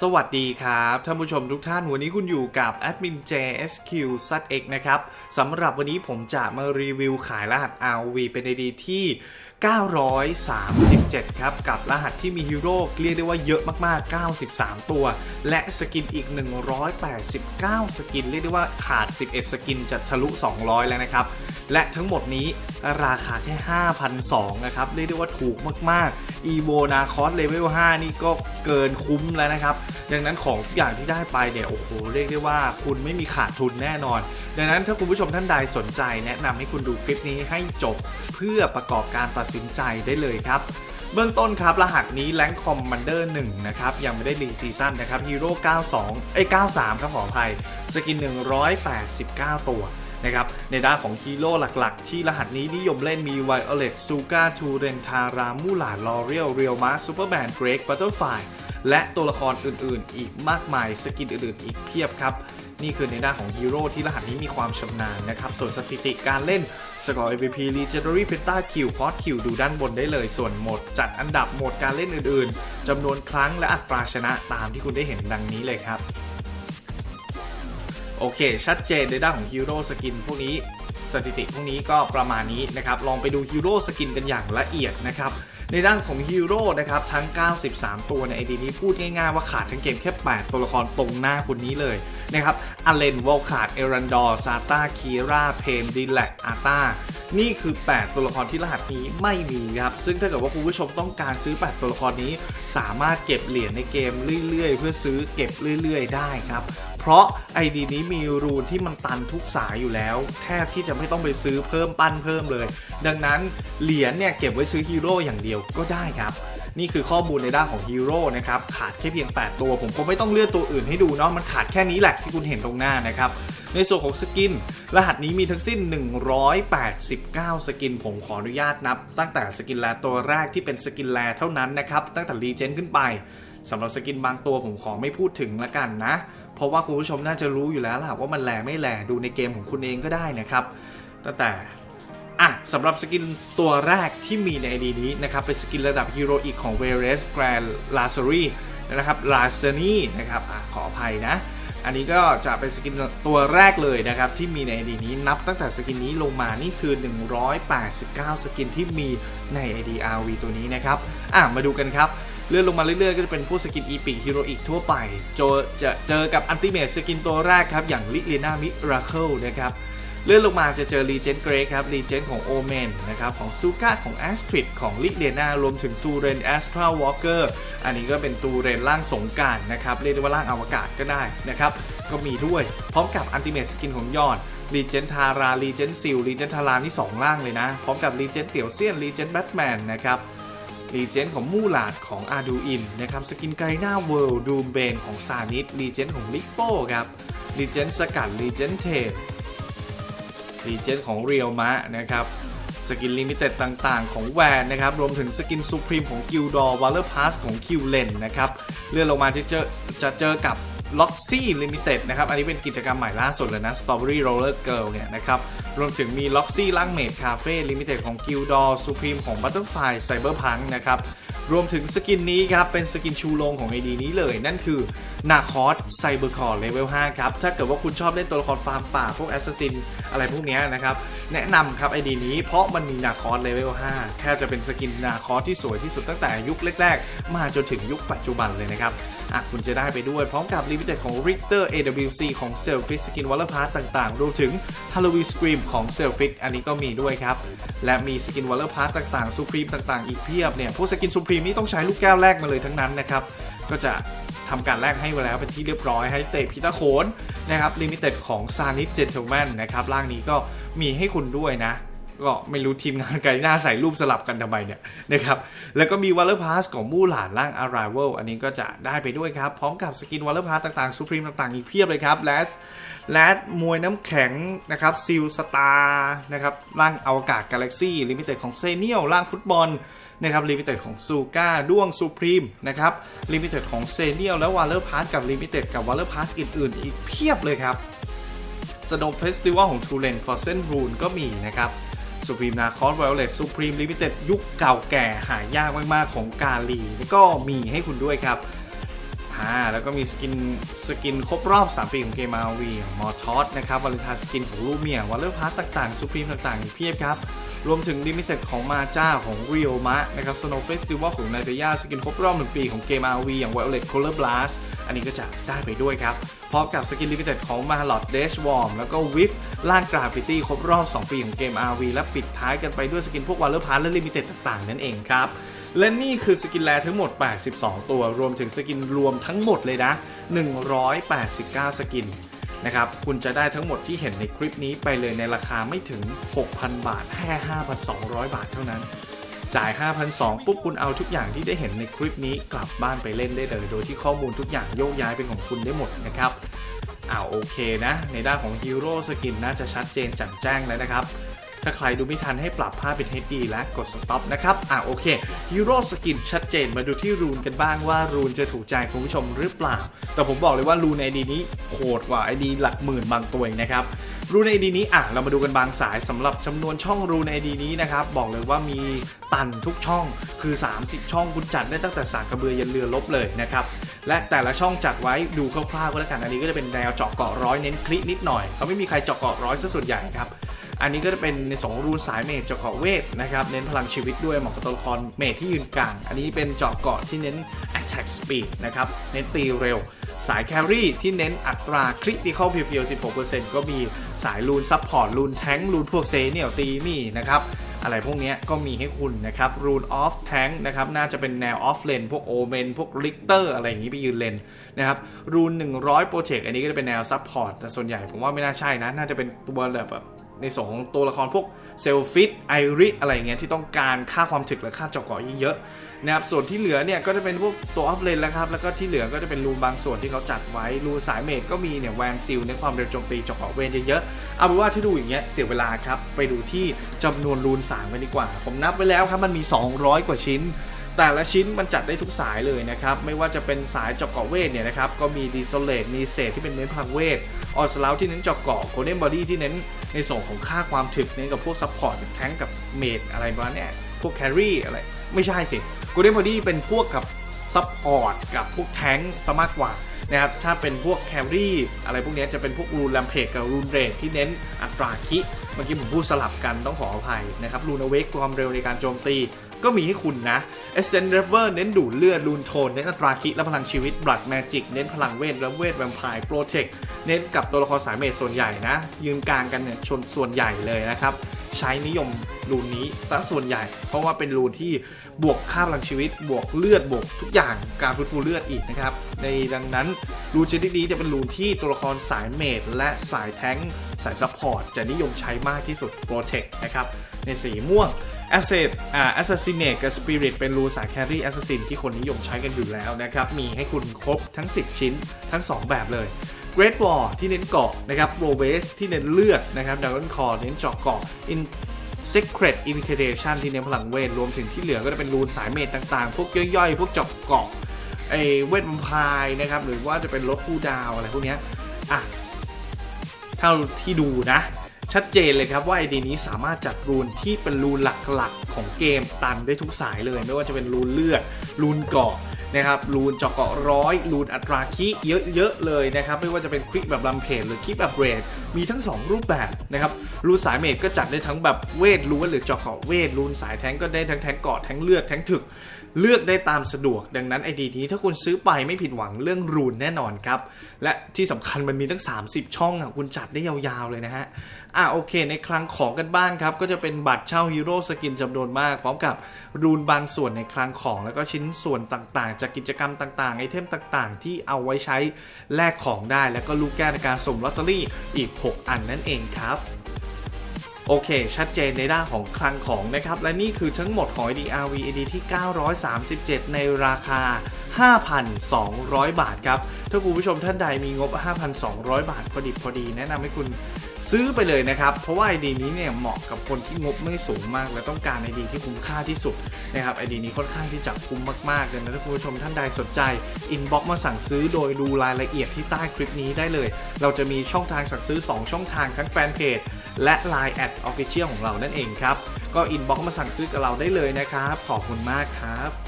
สวัสดีครับท่านผู้ชมทุกท่านวันนี้คุณอยู่กับแอดมิน JSQ ZX นะครับสำหรับวันนี้ผมจะมารีวิวขายรหัส R V เป็น ID ที่937 ครับ กับรหัสที่มีฮีโร่เรียกได้ว่าเยอะมากๆ 93 ตัว และสกินอีก 189 สกิน เรียกได้ว่าขาด 11 สกินจะทะลุ 200 แล้วนะครับ และทั้งหมดนี้ราคาแค่ 5,200 นะครับ เรียกได้ว่าถูกมากๆ EVO นาคอสเลเวล5นี่ก็เกินคุ้มแล้วนะครับ ดังนั้นของทุกอย่างที่ได้ไปเนี่ย โอ้โห เรียกได้ว่าคุณไม่มีขาดทุนแน่นอน ดังนั้นถ้าคุณผู้ชมท่านใดสนใจแนะนำให้คุณดูคลิปนี้ให้จบ เพื่อประกอบการตัดสินใจได้เลยครับเบื้องต้นครับ รหัสนี้แรงคอมมานเดอร์1นะครับ ยังไม่ได้รีซีซั่นนะครับฮีโร่92เอ้ย93 ครับขออภัย สกิน 189 ตัวนะครับในด้านของฮีโร่หลักๆ ที่รหัสนี้นิยมเล่นมี Violet Suga t u r e n t a r a m u l a l o r e a l Real m a s Superman Drake Butterfly และตัวละครอื่นๆ อีกมากมาย สกินอื่นๆ อีกเพียบครับ นี่คือในด้านของฮีโร่ที่รหัสนี้มีความชำนาญนะครับ ส่วนสถิติการเล่นสกอร์ MVP Legendary Pentakill c o s Kill ดูด้านบนได้เลย ส่วนโหมดจัดอันดับโหมดการเล่นอื่นๆจำนวนครั้งและอัตราชนะตามที่คุณได้เห็นดังนี้เลยครับ โอเค ชัดเจนในด้านของฮีโร่สกินพวกนี้สถิติพวกนี้ก็ประมาณนี้นะครับ ลองไปดูฮีโร่สกินกันอย่างละเอียดนะครับ ในด้านของฮีโร่นะครับทั้ง 93 ตัวในไอดีนี้พูดง่ายๆว่าขาดทั้งเกมแค่ 8 ตัวละครตรงหน้าคนนี้เลยนะครับอเลนวอลขาดเอรันดอร์ซาตาคีราเพนดิแลกอาตานี่คือ 8 ตัวละครที่รหัสนี้ไม่มีครับ ซึ่งถ้าเกิดว่าคุณผู้ชมต้องการซื้อ 8 ตัวละครนี้ สามารถเก็บเหรียญในเกมเรื่อยๆ เพื่อซื้อเก็บเรื่อย ๆ ได้ครับ ราะ ID นี้มีรูนที่มันตันทุกสายอยู่แล้ว แทบที่จะไม่ต้องไปซื้อเพิ่มปั้นเพิ่มเลย ดังนั้นเหรียญเนี่ยเก็บไว้ซื้อฮีโร่อย่างเดียวก็ได้ครับนี่คือข้อมูลในด้านของฮีโร่นะครับ ขาดแค่เพียง 8 ตัว ผมคงไม่ต้องเลือกตัวอื่นให้ดูเนาะมันขาดแค่นี้แหละที่คุณเห็นตรงหน้านะครับ ในส่วนของสกิน รหัสนี้มีทั้งสิ้น 189 สกิน ผมขออนุญาตนับ ตั้งแต่สกินแลตัวแรกที่เป็นสกินแลเท่านั้นนะครับ ตั้งแต่รีเจนขึ้นไป สำหรับสกินบางตัวผมขอไม่พูดถึงละกันนะ เพราะว่าคุณผู้ชมน่าจะรู้อยู่แล้วล่ะว่ามันแลไม่แลดูในเกมของคุณเองก็ได้นะครับ ตั้งแต่อะสำหรับสกินตัวแรกที่มีใน ID นี้นะครับ เป็นสกินระดับฮีโรอีกของ v e r e s Grand l a z a r y นะครับ l a z a r y นะครับอะขออภัยนะ อันนี้ก็จะเป็นสกินตัวแรกเลยนะครับ ที่มีใน ID นี้นับตั้งแต่สกินนี้ลงมานี่คือ 189 สกินที่มีใน ID RV ตัวนี้นะครับอะมาดูกันครับ เลื่อนลงมาเรื่อยๆ ก็จะเป็นผู้สกินอีพิกฮีโรอีกทั่วไปจจะเจอกับอันติเม e สกินตัวแรกครับ อย่างลิเลนามิราเคิลนะครับ เลื่อนลงมาจะเจอรีเจนเกรครับรีเจนของโอเมนนะครับ ของซูก้าของแอสตริดของลิเลนารวมถึงตูเรนแอสตราวอลเกอร์อันนี้ก็เป็นตูเรนร่างสงการนะครับเรียกได้ว่าร่างอวกาศก็ได้นะครับก็มีด้วยพร้อมกับอันติเม e สกินของยอดรีเจนทารารีเจนซิลรีเจนทารานี่2ร่างเลยนะ พร้อมกับรีเจนเตี่ยวเซียนรีเจนแบทแมนนะครับ รีเจนของมูลาดของอาดูอินนะครับสกินไกน่าเวิลด์ดูเบนของซานิสรีเจนของลิปโป้ครับรีเจนสกัดรีเจนเทดรีเจนของเรียวมะนะครับสกินลิมิเต็ดต่างๆ ของแวนนะครับ รวมถึงสกินซูพรีมของคิวดอร์วอลเลอร์พาสของคิวเลนนะครับ เลื่อนลงมาจะเจอจะเจอกับ ล็อกซี่ลิมิเต็ดนะครับ อันนี้เป็นกิจกรรมใหม่ล่าสุดเลยนะ Strawberry Roller Girl เนี่ยนะครับ รวมถึงมีล็อกซี่ล่างเมดคาเฟ่ลิมิเต็ดของกิลดอร์ซูพรีมของ Butterfly Cyberpunk นะครับรวมถึงสกินนี้ครับ เป็นสกินชูโรงของ ID นี้เลย นั่นคือนาคอสไซเบอร์คอร์เลเวล 5 ครับ ถ้าเกิดว่าคุณชอบเล่นตัวละครฟาร์มป่า พวกแอสซัสซิน อะไรพวกนี้นะครับ แนะนำครับ ID นี้เพราะมันมีนาคอสเลเวล 5 แทบจะเป็นสกินนาคอสที่สวยที่สุดตั้งแต่ยุคแรก ๆ มาจนถึงยุคปัจจุบันเลยนะครับ อะคุณจะได้ไปด้วยพร้อมกับลิมิเต็ดของ Richter AWC ของ s e l f i s Skin Waller Pass ต่างๆ รวมถึง Halloween Scream ของ s e l f i s อันนี้ก็มีด้วยครับ และมีสกิน Waller Pass ต่างๆ Supreme ต่างๆ อีกเพียบเนี่ย พวกสกิน Supreme นี่ต้องใช้ลูกแก้วแรกมาเลยทั้งนั้นนะครับ ก็จะทำการแลกให้มาแล้วเป็นที่เรียบร้อยให้เตะพิตาโคนนะครับลิมิเต็ดของ s a n i t Gentleman นะครับร่างนี้ก็มีให้คุณด้วยนะ ก็ไม่รู้ทีมงานไกลหน้าใส่รูปสลับกันทำไมเนี่ยนะครับแล้วก็มี w a l l e r Pass ของมู่หลานร่าง Arrival อันนี้ก็จะได้ไปด้วยครับ พร้อมกับสกิน w a l l e r Pass ต่างๆ Supreme ต่างๆ อีกเพียบเลยครับแลสแลสมวยน้ำแข็งนะครับซิลสตาร์นะครับร่างอวกาศกาแล็กซี่ลิมิเต็ดของเซเนียลร่างฟุตบอลนะครับลิมิเต็ดของซูก้าด้วงซูพรีมนะครับลิมิเต็ดของเซเนียลและว a l l e r Pass กับลิมิเต็ดกับ w a l l e r Pass อื่นๆ อีกเพียบเลยครับสโนว์เฟสติวัลของทูเลนฟอร์เซนรูนก็มีนะครับ สุพรีมนาคอสไวโอเลตสุพรีมลิมิเต็ดยุคเก่าแก่หายากมากๆของกาลีก็มีให้คุณด้วยครับ อ่าแล้วก็มีสกินสกินครบรอบ 3 ปีของเกม RV อย่างมอทอสนะครับวาเลนทน์สกินของลูเมียวอลเลอร์พาร์ต่างๆซูพรีมต่างๆเพียบครับ รวมถึงลิมิเต็ดของมาจ้าของเรียมะนะครับสโนว์เฟสติวัลของนาเตย่าสกินครบรอบ 1 ปีของเกม RV อย่าง Violet Color Blast อันนี้ก็จะได้ไปด้วยครับพร้อมกับสกินลิมิเต็ดของ m a h a l o t Dash Worm แล้วก็วิฟล่างกราฟิตี้ครบรอบ 2 ปีของเกม RV และปิดท้ายกันไปด้วยสกินพวกวอลเลอร์พาร์และลิมิเต็ดต่างๆ นั่นเองครับ และนี่คือสกินแลทั้งหมด 82 ตัว รวมถึงสกินรวมทั้งหมดเลยนะ 189 สกินนะครับคุณจะได้ทั้งหมดที่เห็นในคลิปนี้ไปเลยในราคาไม่ถึง 6,000 บาทแค่5,200 บาทเท่านั้น จ่าย 5,200ปุ๊บคุณเอาทุกอย่างที่ได้เห็นในคลิปนี้กลับบ้านไปเล่นได้เลย โดยที่ข้อมูลทุกอย่างโยกย้ายเป็นของคุณได้หมดนะครับอ้าวโอเคนะ ในด้านของฮีโร่สกินน่าจะชัดเจนแจ่มแจ้งแล้วนะครับ ถ้าใครดูไม่ทันให้ปรับภาพเป็น HD และกด stop นะครับ อะโอเคฮีโร่สกินชัดเจนมาดูที่รูนกันบ้างว่ารูนจะถูกใจคุณผู้ชมหรือเปล่า แต่ผมบอกเลยว่ารูนไอดีนี้โหดกว่าไอดีหลักหมื่นบางตัวเองนะครับรูนไอดีนี้อะเรามาดูกันบางสายสำหรับจำนวนช่องรูนไอดีนี้นะครับบอกเลยว่ามีตันทุกช่องคือ 30 ช่องคุณจัดได้ตั้งแต่สากกระเบือยันเรือลบเลยนะครับและแต่ละช่องจัดไว้ดูคร่าวๆก็แล้วกันอันนี้ก็จะเป็นแนวเจาะเกาะร้อยเน้นคลินิดหน่อยเขาไม่มีใครเจาะเกาะร้อยซะส่วนใหญ่ครับ อันนี้ก็จะเป็นในสองรูนสายเมจเจาะเกาะเวทนะครับเน้นพลังชีวิตด้วยเหมาะกับตัวละครเมจที่ยืนกลาง อันนี้เป็นเจาะเกาะที่เน้น attack speed นะครับเน้นตีเร็ว สายแครี่ที่เน้นอัตราคริติคอลเพียวๆ16%ก็มีสายรูนซับพอร์ตรูนแทงรูนพวกเซเนียลตีมี่นะครับอะไรพวกนี้ก็มีให้คุณนะครับรูนออฟแทงนะครับน่าจะเป็นแนวออฟเลนพวกโอเมนพวกลิกเตอร์อะไรอย่างนี้ไปยืนเลนนะครับรูน100โปรเจกต์อันนี้ก็จะเป็นแนวซับพอร์ตแต่ส่วนใหญ่ผมว่าไม่น่าใช่นะ น่าจะเป็นตัวแบบ ในสองตัวละครพวกเซลฟิตไอริอะไรเงี้ยที่ต้องการค่าความถึกและค่าเจาะเกาะเยอะๆนะครับส่วนที่เหลือเนี่ยก็จะเป็นพวกตัวออฟเลนแล้วครับแล้วก็ที่เหลือก็จะเป็นรูบางส่วนที่เขาจัดไว้รูสายเมดก็มีเนี่ยแวงซิลในความเร็วโจมตีเจาะเกาะเวนเยอะๆเอาเป็นว่าที่ดูอย่างเงี้ยเสียเวลาครับไปดูที่จำนวนรูนสามกันดีกว่า ผมนับไว้แล้วครับมันมี 200 กว่าชิ้นแต่ละชิ้นมันจัดได้ทุกสายเลยนะครับ ไม่ว่าจะเป็นสายเจาะเกาะเวทเนี่ยนะครับ ก็มีดีโซเลตมีเศษที่เป็นเน้นพลังเวท ออสลาวที่เน้นเจาะเกาะโคเดนบอดี้ที่เน้นในส่วนของค่าความถึกเน้นกับพวกซัพพอร์ตแทงกับเมดอะไรประมาณนี้พวกแครี่อะไรไม่ใช่สิโคเดนบอดี้เป็นพวกกับซัพพอร์ตกับพวกแทงซะมากกว่านะครับถ้าเป็นพวกแครี่อะไรพวกนี้จะเป็นพวกรูนแลมเพกกับรูนเรทที่เน้นอัตราคิเมื่อกี้ผมพูดสลับกันต้องขออภัยนะครับรูนอเวกความเร็วในการโจมตี ก็มีให้คุณนะ Ascent River เน้นดูดเลือดรูนโทน เน้นอัตราคิและพลังชีวิต Blood Magic เน้นพลังเวทและเวทแวมไพร์ Protect เน้นกับตัวละครสายเมจส่วนใหญ่นะ ยืนกลางกันเนี่ยชนส่วนใหญ่เลยนะครับ ใช้นิยมรูนนี้ซะส่วนใหญ่ เพราะว่าเป็นรูนที่บวกค่าพลังชีวิต บวกเลือดบวกทุกอย่างการฟื้นฟูเลือดอีกนะครับ ในดังนั้นรูนชนิดนี้จะเป็นรูนที่ตัวละครสายเมจและสายแท้งสายซัพพอร์ตจะนิยมใช้มากที่สุด Protect นะครับในสีม่วง Asset อ่า Assassinate กับ Spirit เป็นรูสาย Carry Assassin ที่คนนิยมใช้กันอยู่แล้วนะครับ มีให้คุณครบทั้ง 10 ชิ้นทั้ง 2 แบบเลย Great War ที่เน้นเกาะนะครับ r o v e s ที่เน้นเลือดนะครับ Dragon Core เน้นเจาะเกาะ In Secret Incantation ที่เน้นพลังเวท รวมถึงที่เหลือก็จะเป็นรูนสายเมตต่างๆ พวกย่อยๆ พวกเจาะเกาะไอเวทมัมพายนะครับ หรือว่าจะเป็นลดคูลดาวอะไรพวกเนี้ยอะ เท่าที่ดูนะ ชัดเจนเลยครับว่าไอดีนี้สามารถจัดรูนที่เป็นรูนหลักๆ ของเกมตันได้ทุกสายเลย ไม่ว่าจะเป็นรูนเลือด รูนเกาะ นะครับรูนเจาะเกาะร้อยรูนอัตราคิเยอะๆเลยนะครับไม่ว่าจะเป็นคลิกแบบลัมเพจหรือคลิกแบบเรดมีทั้ง 2 รูปแบบนะครับรูนสายเมจก็จัดได้ทั้งแบบเวทล้วนหรือเจาะเกาะเวทรูนสายแทงก็ได้ทั้งแทงเกาะแทงเลือดแทงถึก เลือกได้ตามสะดวกดังนั้นไอดีนี้ถ้าคุณซื้อไปไม่ผิดหวังเรื่องรูนแน่นอนครับ และที่สำคัญมันมีตั้ง 30 ช่องอะคุณจัดได้ยาวๆเลยนะฮะอะโอเค ในคลังของกันบ้างครับ ก็จะเป็นบัตรเช่าฮีโร่สกินจำนวนมาก พร้อมกับรูนบางส่วนในคลังของแล้วก็ชิ้นส่วนต่างๆ จากกิจกรรมต่างๆไอเทมต่างๆ ที่เอาไว้ใช้แลกของได้ แล้วก็ลูกแก้วในการสุ่มลอตเตอรี่อีก 6 อันนั่นเองครับ โอเค ชัดเจนในด้านของคลังของนะครับ และนี่คือทั้งหมดของ ADRV AD ที่ 937 ในราคา 5,200 บาทครับ ถ้าคุณผู้ชมท่านใดมีงบ 5,200 บาทพอดิบพอดี แนะนำให้คุณซื้อไปเลยนะครับ เพราะว่า ID นี้เนี่ยเหมาะกับคนที่งบไม่สูงมาก และต้องการ ID ที่คุ้มค่าที่สุดนะครับ ID นี้ค่อนข้างที่จะคุ้มมากๆเลยนะถ้าคุณผู้ชมท่านใดสนใจ inbox มาสั่งซื้อโดยดูรายละเอียดที่ใต้คลิปนี้ได้เลย เราจะมีช่องทางสั่งซื้อ 2 ช่องทางทั้งแฟนเพจ และ Line แอด Official ของเรานั่นเองครับ ก็อินบ็อกซ์มาสั่งซื้อกับเราได้เลยนะครับ ขอบคุณมากครับ